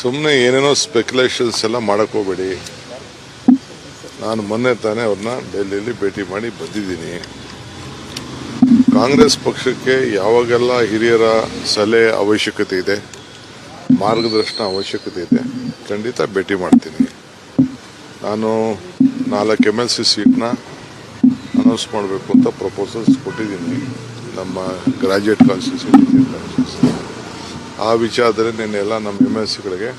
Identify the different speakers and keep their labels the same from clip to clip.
Speaker 1: ಸುಮ್ಮನೆ ಏನೇನೋ ಸ್ಪೆಕ್ಯುಲೇಷನ್ಸ್ ಎಲ್ಲ ಮಾಡಕ್ ಹೋಗ್ಬೇಡಿ. ನಾನು ಮೊನ್ನೆ ತಾನೇ ಅವ್ರನ್ನ ಡೆಲ್ಲಿಯಲ್ಲಿ ಭೇಟಿ ಮಾಡಿ ಬಂದಿದ್ದೀನಿ. ಕಾಂಗ್ರೆಸ್ ಪಕ್ಷಕ್ಕೆ ಯಾವಾಗೆಲ್ಲ ಹಿರಿಯರ ಸಲಹೆ ಅವಶ್ಯಕತೆ ಇದೆ, ಮಾರ್ಗದರ್ಶನ ಅವಶ್ಯಕತೆ ಇದೆ, ಖಂಡಿತ ಭೇಟಿ ಮಾಡ್ತೀನಿ. ನಾನು ನಾಲ್ಕು ಎಂ ಎಲ್ ಸಿ ಸೀಟ್ನ ಅನೌನ್ಸ್ ಮಾಡಬೇಕು ಅಂತ ಪ್ರಪೋಸಲ್ಸ್ ಕೊಟ್ಟಿದ್ದೀನಿ. ನಮ್ಮ ಗ್ರಾಜ್ಯುಯೇಟ್ ಕಾನ್ಸ್ಟಿಟ್ಯೂನ್ಸಿ ಆ ವಿಚಾರದಲ್ಲಿ ನಿನ್ನೆಲ್ಲ ನಮ್ಮ ಎಂ ಎಸ್ ಸಿಗಳಿಗೆ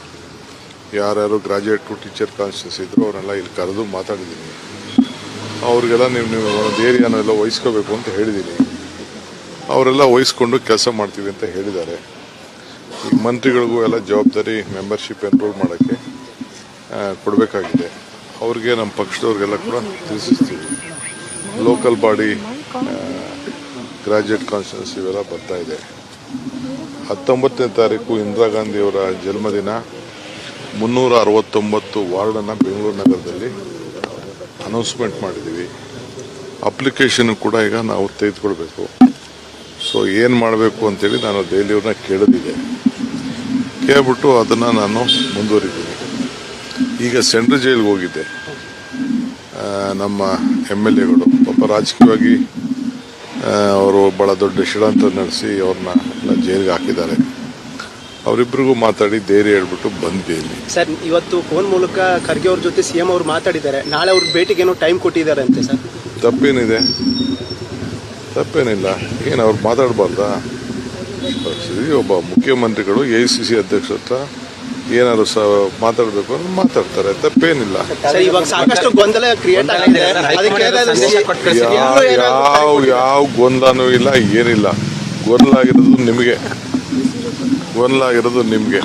Speaker 1: ಯಾರ್ಯಾರು ಗ್ರಾಜ್ಯುಯೇಟ್ ಟೀಚರ್ ಕಾನ್ಸ್ಟೆನ್ಸ್ ಇದ್ರು ಅವರೆಲ್ಲ ಇಲ್ಲಿ ಕರೆದು ಮಾತಾಡಿದ್ದೀನಿ. ಅವ್ರಿಗೆಲ್ಲ ನೀವು ನೀವು ಒಂದು ಏರಿಯಾನೆಲ್ಲ ವಹಿಸ್ಕೋಬೇಕು ಅಂತ ಹೇಳಿದ್ದೀನಿ. ಅವರೆಲ್ಲ ವಹಿಸ್ಕೊಂಡು ಕೆಲಸ ಮಾಡ್ತೀವಿ ಅಂತ ಹೇಳಿದ್ದಾರೆ. ಈ ಮಂತ್ರಿಗಳಿಗೂ ಎಲ್ಲ ಜವಾಬ್ದಾರಿ ಮೆಂಬರ್ಶಿಪ್ ಎನ್ರೋಲ್ ಮಾಡೋಕ್ಕೆ ಕೊಡಬೇಕಾಗಿದೆ. ಅವ್ರಿಗೆ ನಮ್ಮ ಪಕ್ಷದವ್ರಿಗೆಲ್ಲ ಕೂಡ ತಿಳಿಸಿಸ್ತೀವಿ. ಲೋಕಲ್ ಬಾಡಿ ಗ್ರಾಜ್ಯುಯೇಟ್ ಕಾನ್ಸ್ಟೆನ್ಸ್ ಇವೆಲ್ಲ ಬರ್ತಾ ಇದೆ. ಹತ್ತೊಂಬತ್ತನೇ ತಾರೀಕು ಇಂದಿರಾ ಗಾಂಧಿಯವರ ಜನ್ಮದಿನ, ಮುನ್ನೂರ ಅರವತ್ತೊಂಬತ್ತು ವಾರ್ಡನ್ನು ಬೆಂಗಳೂರು ನಗರದಲ್ಲಿ ಅನೌನ್ಸ್ಮೆಂಟ್ ಮಾಡಿದ್ದೀವಿ. ಅಪ್ಲಿಕೇಶನ್ ಕೂಡ ಈಗ ನಾವು ತೆಗೆದುಕೊಳ್ಬೇಕು. ಸೊ ಏನು ಮಾಡಬೇಕು ಅಂತೇಳಿ ನಾನು ದೆಹಲಿಯವ್ರನ್ನ ಕೇಳಿದೆ ಕೇಳ್ಬಿಟ್ಟು ಅದನ್ನು ನಾನು ಮುಂದುವರಿದ್ದೀನಿ ಈಗ ಸೆಂಟ್ರಲ್ ಜೈಲ್ಗೆ ಹೋಗಿದ್ದೆ. ನಮ್ಮ ಎಂ ಎಲ್ ಎಗಳು. ಪಾಪ ರಾಜಕೀಯವಾಗಿ ಅವರು ಬಹಳ ದೊಡ್ಡ ಷಡಂತ ನಡೆಸಿ ಅವ್ರನ್ನ ಎಲ್ಲ ಜೈಲಿಗೆ ಹಾಕಿದ್ದಾರೆ. ಅವರಿಬ್ಬರಿಗೂ ಮಾತಾಡಿ ಧೈರ್ಯ ಹೇಳ್ಬಿಟ್ಟು ಬಂದ್ವಿ
Speaker 2: ಸರ್ ಇವತ್ತು ಫೋನ್ ಮೂಲಕ ಖರ್ಗೆ ಅವ್ರ ಜೊತೆ ಸಿ ಎಂ ಅವರು ಮಾತಾಡಿದ್ದಾರೆ. ನಾಳೆ ಅವ್ರ ಭೇಟಿಗೆ ಏನೋ ಟೈಮ್ ಕೊಟ್ಟಿದ್ದಾರೆ ಅಂತೆ ಸರ್.
Speaker 1: ತಪ್ಪೇನಿದೆ? ತಪ್ಪೇನಿಲ್ಲ. ಏನು ಅವ್ರು ಮಾತಾಡಬಾರ್ದಾ? ಒಬ್ಬ ಮುಖ್ಯಮಂತ್ರಿಗಳು ಎ ಸಿ ಸಿ ಅಧ್ಯಕ್ಷ ಹತ್ರ ಏನಾದ್ರು ಸಹ ಮಾತಾಡಬೇಕು ಅಂದ್ರೆ ಮಾತಾಡ್ತಾರೆ ತಪ್ಪೇನಿಲ್ಲ
Speaker 2: ಸರ್ ಇವಾಗ ಸಾಕಷ್ಟು ಗೊಂದಲ ಕ್ರಿಯೇಟ್ ಆಗಿದೆ. ಅದಕ್ಕೆ ಏನಾದ್ರು ಸಿ-
Speaker 1: ಯಾವ ಯಾವ ಗೊಂದಲೂ ಗೊಂದಲನೂ ಇಲ್ಲ ಏನಿಲ್ಲ. ಗೊಂದಲ ಆಗಿರೋದು ನಿಮಗೆ. ಗೊಂದಲ ಆಗಿರೋದು ನಿಮಗೆ.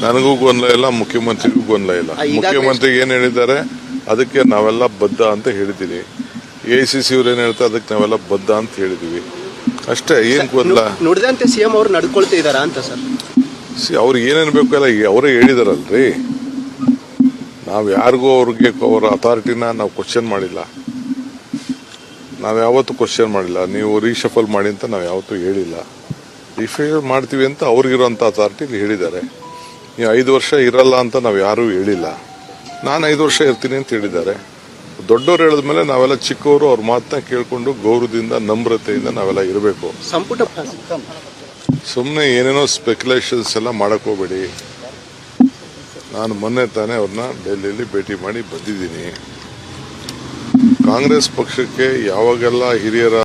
Speaker 1: ನನಗೂ ಗೊಂದಲ ಇಲ್ಲ ಮುಖ್ಯಮಂತ್ರಿಗೂ ಗೊಂದಲ ಇಲ್ಲ.
Speaker 2: ಮುಖ್ಯಮಂತ್ರಿ
Speaker 1: ಮುಖ್ಯಮಂತ್ರಿಗೆ ಏನು ಹೇಳಿದ್ದಾರೆ? ಅದಕ್ಕೆ ನಾವೆಲ್ಲ ಬದ್ಧ ಅಂತ ಹೇಳಿದ್ದೀನಿ ಎ ಸಿ ಸಿ ಅವ್ರು ಏನು ಹೇಳ್ತಾರೆ? ಅದಕ್ಕೆ ನಾವೆಲ್ಲ ಬದ್ಧ ಅಂತ ಹೇಳಿದೀವಿ. ಅಷ್ಟೇ ಏನು ಗೊಂದಲ?
Speaker 2: ನುಡಿದಂತೆ ಸಿಎಂ ಅವರು ನಡ್ಕೊಳ್ತಾ ಇದಾರಾ ಅಂತ ಸರ್?
Speaker 1: ಸಿ, ಅವ್ರಿಗೆ ಏನೇನು ಬೇಕು ಎಲ್ಲ ಅವರೇ ಹೇಳಿದಾರಲ್ರಿ. ನಾವು ಯಾರಿಗೂ ಅವ್ರಿಗೆ ಅವರ ಅಥಾರಿಟಿನ ನಾವು ಕ್ವಶನ್ ಮಾಡಿಲ್ಲ. ನಾವು ಯಾವತ್ತೂ ಕ್ವಶನ್ ಮಾಡಿಲ್ಲ. ನೀವು ರೀಶಫಲ್ ಮಾಡಿ ಅಂತ ನಾವು ಯಾವತ್ತೂ ಹೇಳಿಲ್ಲ. ರಿಫೈಲ್ ಮಾಡ್ತೀವಿ ಅಂತ ಅವ್ರಿಗಿರೋಂಥ ಅಥಾರಿಟಿ ಹೇಳಿದ್ದಾರೆ. ನೀವು ಐದು ವರ್ಷ ಇರಲ್ಲ ಅಂತ ನಾವು ಯಾರೂ ಹೇಳಿಲ್ಲ. ನಾನು ಐದು ವರ್ಷ ಇರ್ತೀನಿ ಅಂತ ಹೇಳಿದ್ದಾರೆ. ದೊಡ್ಡವ್ರು ಹೇಳಿದ್ಮೇಲೆ ನಾವೆಲ್ಲ ಚಿಕ್ಕವರು ಅವ್ರ ಮಾತನ್ನ ಕೇಳಿಕೊಂಡು ಗೌರವದಿಂದ, ನಮ್ರತೆಯಿಂದ ನಾವೆಲ್ಲ ಇರಬೇಕು.
Speaker 2: ಸಂಪುಟ
Speaker 1: ಸುಮ್ಮನೆ ಏನೇನೋ ಸ್ಪೆಕ್ಯುಲೇಷನ್ಸ್ ಎಲ್ಲ ಮಾಡಕ್ ಹೋಗ್ಬೇಡಿ. ನಾನು ಮೊನ್ನೆ ತಾನೇ ಅವ್ರನ್ನ ಡೆಲ್ಲಿಯಲ್ಲಿ ಭೇಟಿ ಮಾಡಿ ಬಂದಿದ್ದೀನಿ. ಕಾಂಗ್ರೆಸ್ ಪಕ್ಷಕ್ಕೆ ಯಾವಾಗೆಲ್ಲ ಹಿರಿಯರ